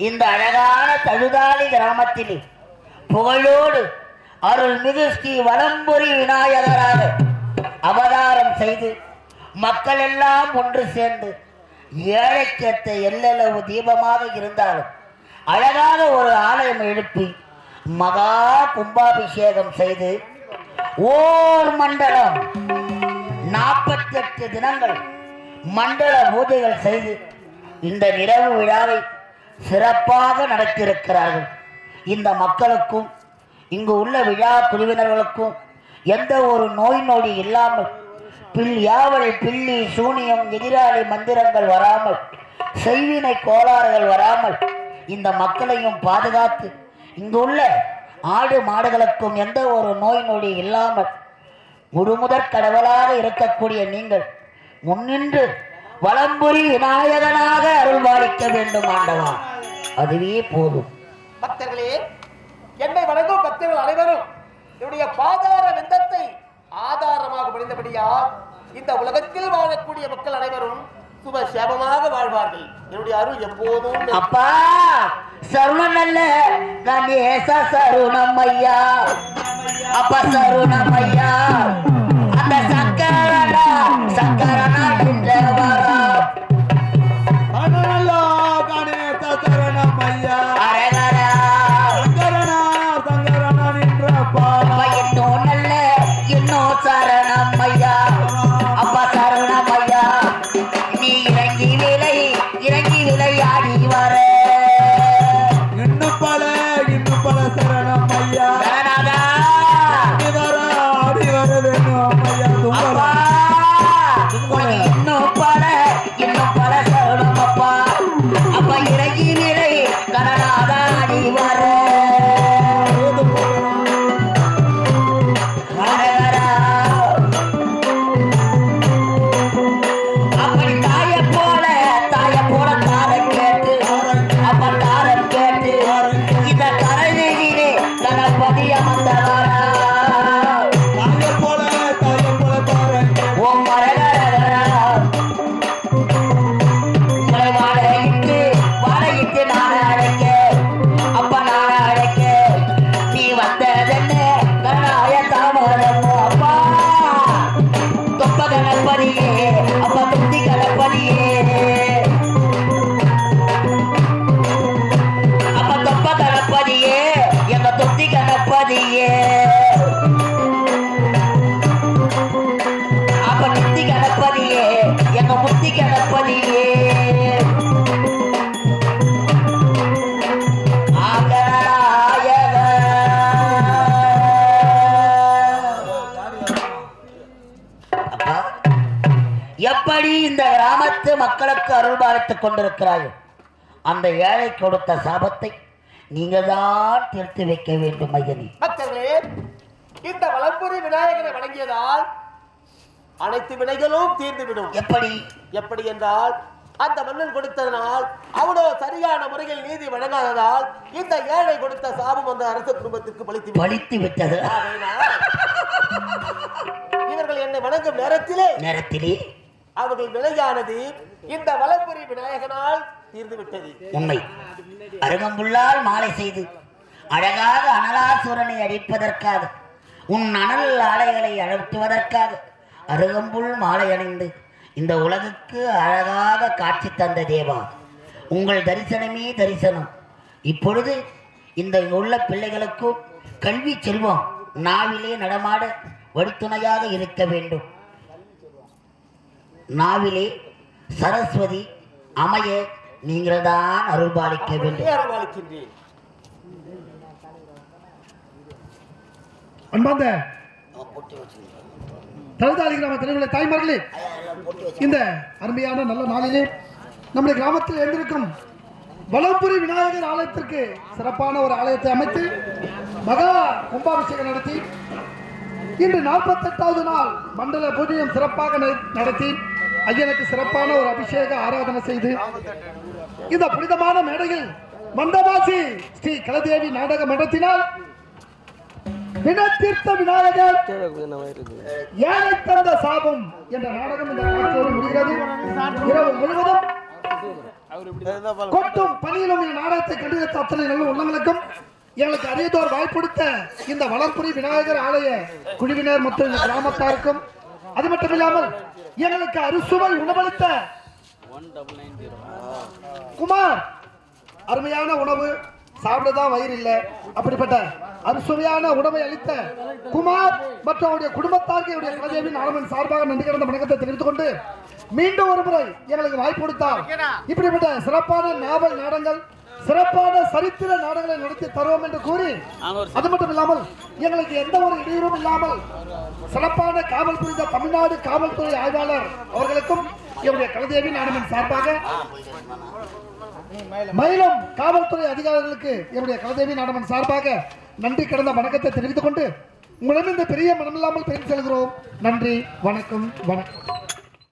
இந்த அழகான தழுதாளி கிராமத்திலே புகழோடு அருள்மிகு ஸ்ரீ வலம்புரி விநாயகராக அவதாரம் செய்து மக்கள் எல்லாம் ஒன்று சேர்ந்து ஏழைக்கேற்ற எல்லளவு தீபமாக இருந்தாலும் அழகாக ஒரு ஆலயம் எழுப்பி மகா கும்பாபிஷேகம் செய்து ஓர் மண்டலம் நாற்பத்தெட்டு தினங்கள் மண்டல பூஜைகள் செய்து இந்த நிறைவு விழாவை சிறப்பாக நடத்தியிருக்கிறார்கள். இந்த மக்களுக்கும் இங்கு உள்ள விழா குழுவினர்களுக்கும் எந்த ஒரு நோய் நொடி இல்லாமல் பில் யாவல் பில்லி சூனியம் எதிராளி மந்திரங்கள் வராமல் செய்வினை கோளாறுகள் வராமல் இந்த மக்களையும் பாதுகாத்து இங்குள்ள ஆடு மாடுகளுக்கும் எந்த ஒரு நோய் நொடி இல்லாமல் முழுமுதற் கடவுளாக இருக்கக்கூடிய நீங்கள் முன்னின்று வலம்புரி விநாயகனாக அருள்பாலிக்க வேண்டும் ஆண்டவா. அதுவே போதும். பக்தர்களே என்னை வணங்கும் பக்தர்கள் அனைவரும் என்னுடைய பாதார விந்தத்தை ஆதாரமாக பணிந்தபடியால் இந்த உலகத்தில் வாழக்கூடிய மக்கள் அனைவரும் சுப சேபமாக வாழ்வார்கள். என்னுடைய அருள் எப்போதும் அப்பா சருணம் நல்ல கணேச சருணம் ஐயா. அப்பா சருணம் ஐயா. அந்த சக்கரனா சக்கரனா அரகரா அப்ப நித்தி கணப்பதியே எங்க முத்தி கணப்பதியே எப்படி இந்த கிராமத்து மக்களுக்கு அருள் பாலித்துக் கொண்டிருக்கிறார்கள் அந்த ஏழை கொடுத்த சாபத்தை நீங்க தான் தீர்த்து வைக்க வேண்டும் ஐயனி. இந்த வளம்புரி விநாயகரை வணங்கியதால் அனைத்து வினைகளும் தீர்ந்துவிடும். எப்படி? எப்படி என்றால் அந்த மன்னன் கொடுத்ததனால் அவ்வளோ சரியான முறையில் நீதி வழங்காததால் இந்த ஏழை கொடுத்த சாபம் அந்த அரச குடும்பத்திற்கு பலித்து பழித்து விட்டது? இவர்கள் என்னை வணங்கும் நேரத்திலே நேரத்திலே? அவர்கள் விலையானது இந்த வளம்புரி விநாயகனால் தீர்ந்து விட்டது உண்மை. அருகம்புல்லால் மாலை செய்து அழகாக அனலாசுரனை அழிப்பதற்காக உன் அனல் ஆலைகளை அழுத்துவதற்காக அருகம்புல் மாலை அணிந்து இந்த உலகுக்கு அழகாக காட்சி தந்த தேவா. உங்கள் தரிசனமே தரிசனம். இப்பொழுது இந்த உள்ள பிள்ளைகளுக்கும் கல்வி செல்வம். நாவிலே நடமாட வழித்துணையாக இருக்க வேண்டும். நாவிலே சரஸ்வதி அமைய நீங்கள் தான் அருள்பாலிக்க வேண்டும். அன்பார்ந்த தழுதாளி கிராம தலைவர்களே தாய்மார்களே இந்த அருமையான நல்ல நாளிலே நம்முடைய கிராமத்தில் எழுந்திருக்கும் வளம்புரி விநாயகர் ஆலயத்திற்கு சிறப்பான ஒரு ஆலயத்தை அமைத்து மகா கும்பாபிஷேகம் நடத்தி இன்று நாற்பத்தெட்டாவது நாள் மண்டல பூஜையும் சிறப்பாக நட- நடத்தி ஐயனுக்கு சிறப்பான ஒரு அபிஷேக ஆராதனை செய்து இந்த புனிதமான மேடையில் மண்டபாசி ஸ்ரீ கலதேவி நாடக மன்றத்தினால் வினத்தீர்த்த விநாயகர் ஏழை தந்த சாபம் என்ற நாடகம் இந்த நாட்டோடு முடிகிறது. இரவு முழுவதும் கொட்டும் பணியிலும் நாடகத்தை கண்டுகளித்த அத்தனை நல்ல உள்ளங்களுக்கும் எங்களுக்கு அரியதோர் வாய்ப்படுத்த இந்த வளர்ப்புரி விநாயகர் ஆலய குழுவினர் மற்றும் இந்த கிராமத்தாருக்கும். அது மட்டும் இல்லாமல் எங்களுக்கு அறுசுவை உணவளித்த குமார் அருமையான உணவு சாப்பிடதான் வயிறு இல்லை. அப்படிப்பட்ட அறுசுவையான உணவை அளித்த குமார் மற்றும் அவருடைய குடும்பத்தாருக்கு என்னுடைய குலதேவி நாளமன் சார்பாக நன்றி கடந்த வணக்கத்தை தெரிவித்துக் கொண்டு மீண்டும் ஒரு முறை எங்களுக்கு வாய்ப்பு கொடுத்தார். இப்படிப்பட்ட சிறப்பான நாவல் நாடங்கள் சிறப்பான சரித்திர நாடகங்களை நடத்தி தருவோம் என்று கூறி அது மட்டும் இல்லாமல் எங்களுக்கு எந்த ஒரு இடையூறும் இல்லாமல் சிறப்பான காவல் புரிந்த தமிழ்நாடு காவல்துறை ஆய்வாளர் அவர்களுக்கும் என்னுடைய கலதேவி நாடகன் சார்பாக மயிலம் காவல்துறை அதிகாரிகளுக்கு என்னுடைய கலதேவி நாடகன் சார்பாக நன்றி கடந்த வணக்கத்தை தெரிவித்துக் கொண்டு உங்களிடம் இந்த பெரிய மனமில்லாமல் பெயர் செல்கிறோம் நன்றி வணக்கம் வணக்கம்.